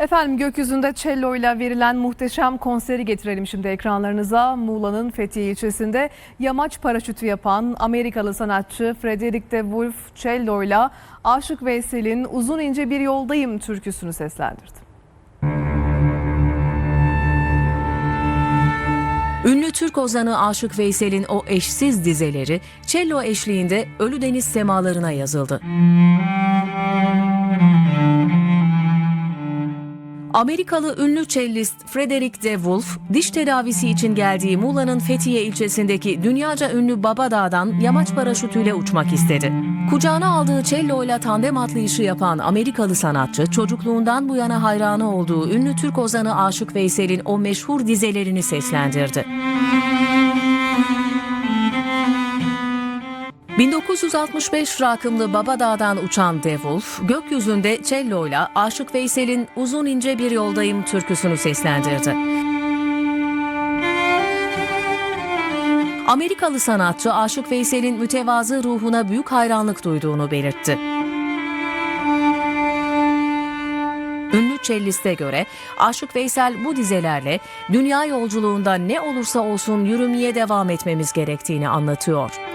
Efendim gökyüzünde cello ile verilen muhteşem konseri getirelim şimdi ekranlarınıza. Muğla'nın Fethiye ilçesinde yamaç paraşütü yapan Amerikalı sanatçı Frederick de Wolf cello ile Aşık Veysel'in Uzun İnce Bir Yoldayım türküsünü seslendirdi. Ünlü Türk ozanı Aşık Veysel'in o eşsiz dizeleri cello eşliğinde Ölü Deniz semalarına yazıldı. Amerikalı ünlü cellist Frederick de Wolf, diş tedavisi için geldiği Muğla'nın Fethiye ilçesindeki dünyaca ünlü Baba Dağ'dan yamaç paraşütüyle uçmak istedi. Kucağına aldığı cello ile tandem atlayışı yapan Amerikalı sanatçı, çocukluğundan bu yana hayranı olduğu ünlü Türk ozanı Aşık Veysel'in o meşhur dizelerini seslendirdi. 1965 rakımlı Babadağ'dan uçan De Wolf, gökyüzünde cello'yla Aşık Veysel'in Uzun İnce Bir Yoldayım türküsünü seslendirdi. Amerikalı sanatçı Aşık Veysel'in mütevazı ruhuna büyük hayranlık duyduğunu belirtti. Ünlü celliste göre Aşık Veysel bu dizelerle dünya yolculuğunda ne olursa olsun yürümeye devam etmemiz gerektiğini anlatıyor.